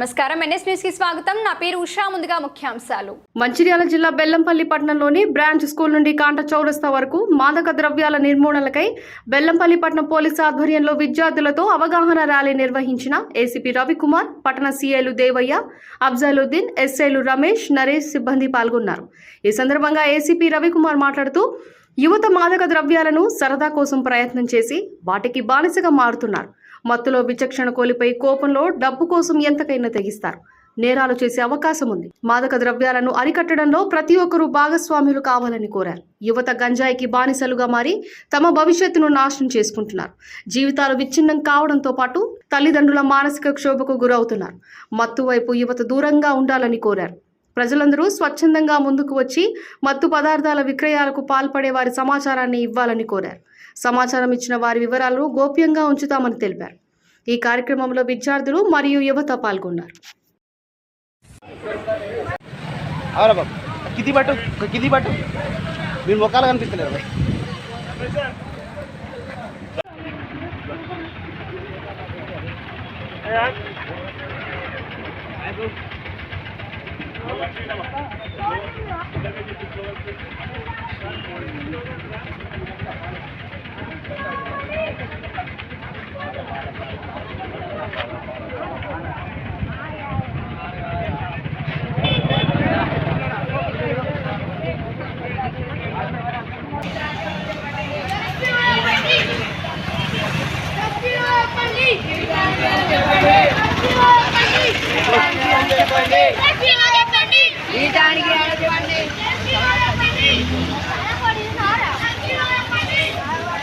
నమస్కారం. ఎన్ఎస్ న్యూస్కి స్వాగతం. నా పేరు ఉషా. ముందుగా ముఖ్యాంశాలు. మంచిర్యాల జిల్లా బెల్లంపల్లి పట్టణంలోని బ్రాంచ్ స్కూల్ నుండి కాంట చౌరస్తా వరకు మాదక ద్రవ్యాల నిర్మూలనకై బెల్లంపల్లి పట్టణ పోలీసు ఆధ్వర్యంలో విద్యార్థులతో అవగాహన ర్యాలీ నిర్వహించిన ఏసీపీ రవికుమార్ పట్టణ సీఐలు దేవయ్య అఫ్జలుద్దీన్ ఎస్ఐలు రమేష్ నరేష్ సిబ్బంది పాల్గొన్నారు. ఈ సందర్భంగా ఏసీపీ రవికుమార్ మాట్లాడుతూ యువత మాదక ద్రవ్యాలను సరదా కోసం ప్రయత్నం చేసి వాటికి బానిసగా మారుతున్నారు. మత్తులో విచక్షణ కోల్పోయి కోపంలో డబ్బు కోసం ఎంతకైనా తెగిస్తారు. నేరాలు చేసే అవకాశం ఉంది. మాదక ద్రవ్యాలను అరికట్టడంలో ప్రతి ఒక్కరూ భాగస్వాములు కావాలని కోరారు. యువత గంజాయికి బానిసలుగా మారి తమ భవిష్యత్తును నాశనం చేసుకుంటున్నారు. జీవితాలు విచ్ఛిన్నం కావడంతో పాటు తల్లిదండ్రుల మానసిక క్షోభకు గురవుతున్నారు. మత్తు వైపు యువత దూరంగా ఉండాలని కోరారు. ప్రజలందరూ స్వచ్ఛందంగా ముందుకు వచ్చి మత్తు పదార్థాల విక్రయాలకు పాల్పడే వారి సమాచారాన్ని ఇవ్వాలని కోరారు. సమాచారం ఇచ్చిన వారి వివరాలను గోప్యంగా ఉంచుతామని తెలిపారు. ఈ కార్యక్రమంలో విద్యార్థులు మరియు యువత పాల్గొన్నారు. కిది కిది మీరు ముఖాలు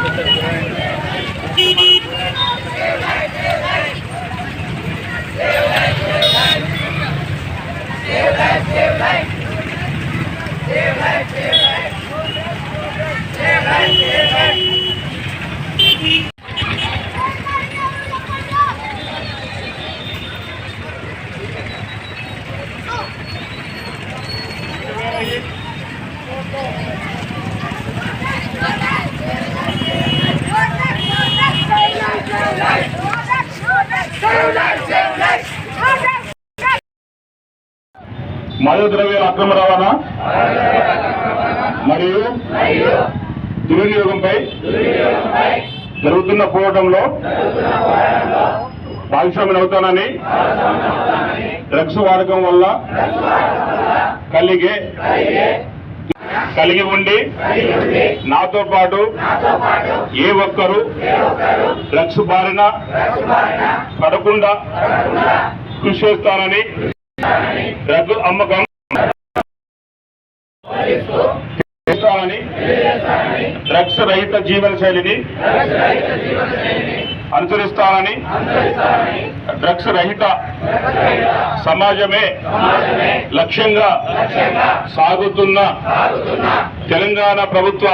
Thank you. ద్రవ్యాల అక్రమ రవాణా మరియు దుర్వినియోగంపై జరుగుతున్న పోవటంలో భాగస్వామిని అవుతానని డ్రగ్స్ వాడకం వల్ల కలిగే కలిగి ఉండి నాతో పాటు ఏ ఒక్కరు డ్రగ్స్ బారిన పడకుండా కృషి చేస్తానని డ్రగ్ అమ్మకం చేస్తానని డ్రగ్స్ రహిత జీవన శైలిని అనుసరిస్తానని డ్రగ్స్ రహిత సమాజమే లక్ష్యంగా సాగుతున్న తెలంగాణ ప్రభుత్వ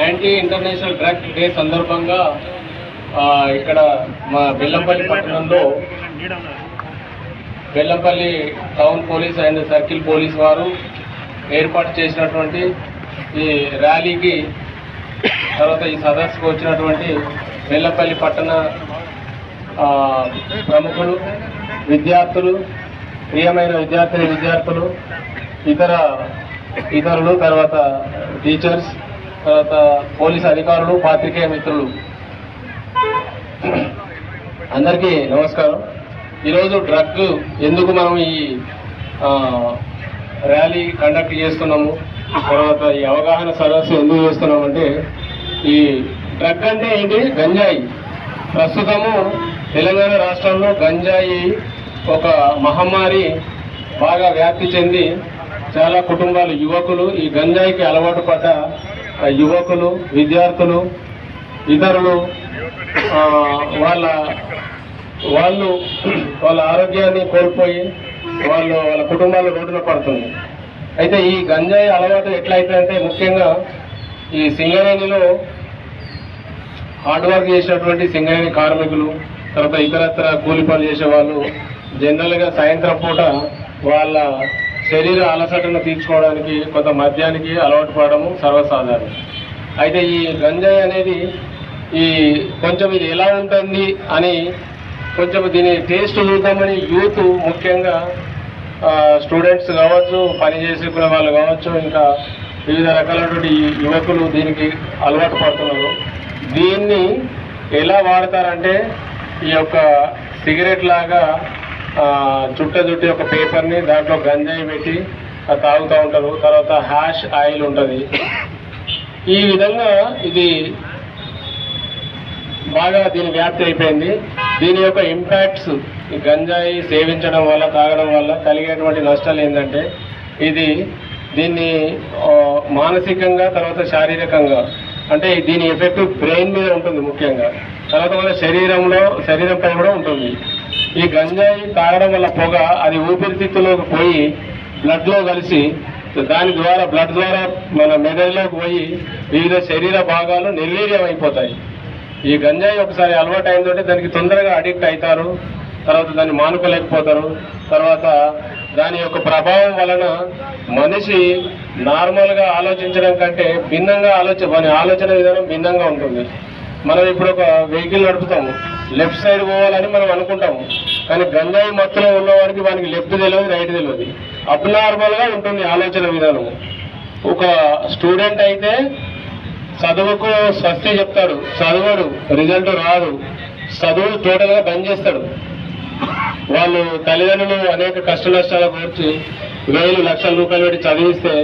యాంటీ ఇంటర్నేషనల్ డ్రగ్ డే సందర్భంగా ఇక్కడ మా బెల్లంపల్లి పట్టణంలో Bellampalli town police and circle police వారు ఏర్పాటు చేసినటువంటి ఈ ర్యాలీకి తర్వాత ఈ సదస్సుకు వచ్చినటువంటి బెల్లంపల్లి పట్టణ ప్రముఖులు విద్యార్థులు ప్రియమైన విద్యార్థిని విద్యార్థులు ఇతర ఇతరులు తర్వాత టీచర్స్ తర్వాత పోలీస్ అధికారులు పాత్రికేయ మిత్రులు. అందరికీ నమస్కారం. ఈరోజు డ్రగ్ ఎందుకు మనం ఈ ర్యాలీ కండక్ట్ చేస్తున్నాము? తర్వాత ఈ అవగాహన సదస్సు ఎందుకు చేస్తున్నామంటే ఈ డ్రగ్ అంటే ఏంటి? గంజాయి. ప్రస్తుతము తెలంగాణ రాష్ట్రంలో గంజాయి ఒక మహమ్మారి బాగా వ్యాప్తి చెంది చాలా కుటుంబాలు యువకులు ఈ గంజాయికి అలవాటు పడ్డ యువకులు విద్యార్థులు ఇతరులు వాళ్ళ వాళ్ళు వాళ్ళ ఆరోగ్యాన్ని కోల్పోయి వాళ్ళు వాళ్ళ కుటుంబాలు రోడ్డున పడుతుంది. అయితే ఈ గంజాయి అలవాటు ఎట్లయితే ముఖ్యంగా ఈ సింగరేణిలో హార్డ్ వర్క్ చేసినటువంటి సింగరేణి కార్మికులు తర్వాత ఇతరత్ర కూలి పనులు చేసే వాళ్ళు జనరల్గా సాయంత్రం పూట వాళ్ళ శరీర అలసటను తీర్చుకోవడానికి కొంత మద్యానికి అలవాటు పడము సర్వసాధారణం. అయితే ఈ గంజాయి అనేది ఈ కొంచెం ఇది ఎలా ఉంటుంది అని కొంచెం దీని టేస్ట్ చూద్దామని యూత్ ముఖ్యంగా స్టూడెంట్స్ కావచ్చు పనిచేసుకునే వాళ్ళు కావచ్చు ఇంకా వివిధ రకాలైనటువంటి యువకులు దీనికి అలవాటు పడుతున్నారు. దీన్ని ఎలా వాడతారంటే ఈ యొక్క సిగరెట్ లాగా చుట్ట చుట్టి ఒక పేపర్ని దాంట్లో గంజాయి పెట్టి తాగుతూ ఉంటారు. తర్వాత హ్యాష్ ఆయిల్ ఉంటుంది. ఈ విధంగా ఇది బాగా దీని వ్యాప్తి అయిపోయింది. దీని యొక్క ఇంపాక్ట్స్ ఈ గంజాయి సేవించడం వల్ల తాగడం వల్ల కలిగేటువంటి నష్టాలు ఏంటంటే ఇది దీన్ని మానసికంగా తర్వాత శారీరకంగా అంటే దీని ఎఫెక్ట్ బ్రెయిన్ మీద ఉంటుంది ముఖ్యంగా. తర్వాత మన శరీరంలో శరీరంపై కూడా ఉంటుంది. ఈ గంజాయి తాగడం వల్ల పొగ అది ఊపిరితిత్తులోకి పోయి బ్లడ్లో కలిసి దాని ద్వారా బ్లడ్ ద్వారా మన మెదడులోకి పోయి వివిధ శరీర భాగాలు నిర్వీర్యం అయిపోతాయి. ఈ గంజాయి ఒకసారి అలవాటు అయిందంటే దానికి తొందరగా అడిక్ట్ అవుతారు. తర్వాత దాన్ని మానుకోలేకపోతారు. తర్వాత దాని యొక్క ప్రభావం వలన మనిషి నార్మల్గా ఆలోచించడం కంటే భిన్నంగా ఆలోచన మన ఆలోచన విధానం భిన్నంగా ఉంటుంది. మనం ఇప్పుడు ఒక వెహికల్ నడుపుతాము. లెఫ్ట్ సైడ్ పోవాలని మనం అనుకుంటాము. కానీ గంజాయి మత్తులో ఉన్నవాడికి వానికి లెఫ్ట్ తెలియదు రైట్ తెలియదు అబ్నార్మల్గా ఉంటుంది ఆలోచన విధానం ఒక స్టూడెంట్ అయితే చదువుకు స్వస్తి చెప్తాడు. చదవడు రిజల్ట్ రాదు. చదువు టోటల్గా బంద్ చేస్తాడు. వాళ్ళు తల్లిదండ్రులు అనేక కష్ట నష్టాల గురించి వేలు లక్షల రూపాయలు పెట్టి చదివిస్తే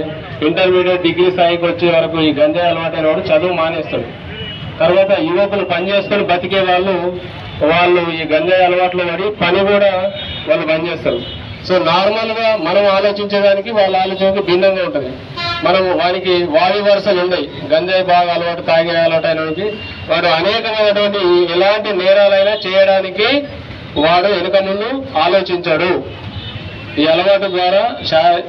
ఇంటర్మీడియట్ డిగ్రీ స్థాయికి వచ్చే వరకు ఈ గంజాయి అలవాటైన వాడు చదువు మానేస్తాడు. తర్వాత యువకులు పని చేసుకొని బతికే వాళ్ళు వాళ్ళు ఈ గంజాయి అలవాట్లు పడి పని కూడా వాళ్ళు బంద్ చేస్తారు. సో నార్మల్గా మనం ఆలోచించేదానికి వాళ్ళ ఆలోచనకు భిన్నంగా ఉంటుంది. మనము వానికి వాయు వరుసలు ఉన్నాయి. గంజాయి బాగా అలవాటు తాగే అలవాటు అయినకి వాడు అనేకమైనటువంటి ఎలాంటి నేరాలైనా చేయడానికి వాడు వెనుక ముందు ఆలోచించాడు. ఈ అలవాటు ద్వారా శా-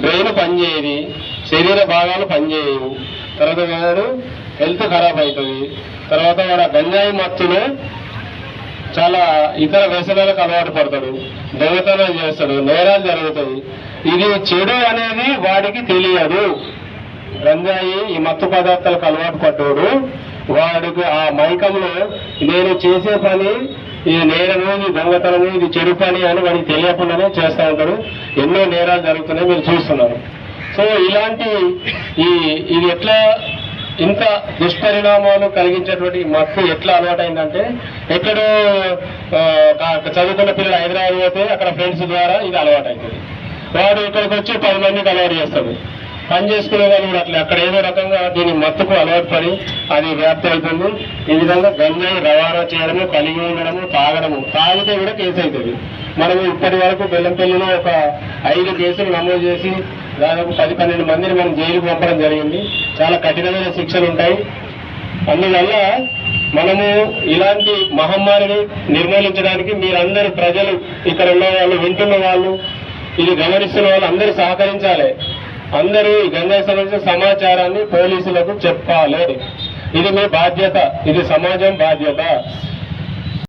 బ్రెయిన్ పనిచేయదు శరీర భాగాలు పనిచేయవు. తర్వాత వాడు హెల్త్ ఖరాబ్ అవుతుంది తర్వాత వాడు గంజాయి మత్తులో చాలా ఇతర వ్యసనాలకు అలవాటు పడతాడు. దొంగతనాలు చేస్తాడు. నేరాలు జరుగుతాయి. ఇది చెడు అనేది వాడికి తెలియదు. గంజాయి ఈ మత్తు పదార్థాలకు అలవాటు పడ్డాడు. వాడికి ఆ మైకంలో నేను చేసే పని ఇది నేరము ఇది దొంగతనము ఇది చెడు పని అని వాడికి తెలియకుండానే చేస్తూ ఉంటాడు. ఎన్నో నేరాలు జరుగుతున్నాయి మీరు చూస్తున్నారు. సో ఇలాంటి ఈ ఇది ఎట్లా ఇంత దుష్పరిణామాలు కలిగించేటువంటి మత్తు ఎట్లా అలవాటైందంటే ఎక్కడో చదువుకున్న పిల్లలు హైదరాబాద్ పోతే అక్కడ ఫ్రెండ్స్ ద్వారా ఇది అలవాటైంది వాడు ఇక్కడికి వచ్చి పది మందికి అలవాటు చేస్తాడు పని చేసుకునే వాళ్ళు కూడా అట్లా. అక్కడ ఏదో రకంగా దీని మత్తుకు అలవాటు పడి అది వ్యాప్తి అవుతుంది. ఈ విధంగా గంజాయి రవాణా చేయడము కలిగి ఉండడము తాగడము. తాగితే కూడా కేసు అవుతుంది. మనము ఇప్పటి వరకు బెల్లంపల్లిలో ఒక ఐదు కేసులు నమోదు చేసి దాదాపు పది పన్నెండు మందిని మనం జైలుకు పంపడం జరిగింది. చాలా కఠినమైన శిక్షలు ఉంటాయి. అందువల్ల మనము ఇలాంటి మహమ్మారిని నిర్మూలించడానికి మీరందరూ ప్రజలు ఇక్కడ ఉన్న వాళ్ళు వింటున్న వాళ్ళు ఇది గమనిస్తున్న వాళ్ళు అందరూ సహకరించాలి. అందరూ ఈ గంజాయి సంబంధించిన సమాచారాన్ని పోలీసులకు చెప్పాలి. ఇది మీ బాధ్యత. ఇది సమాజం బాధ్యత.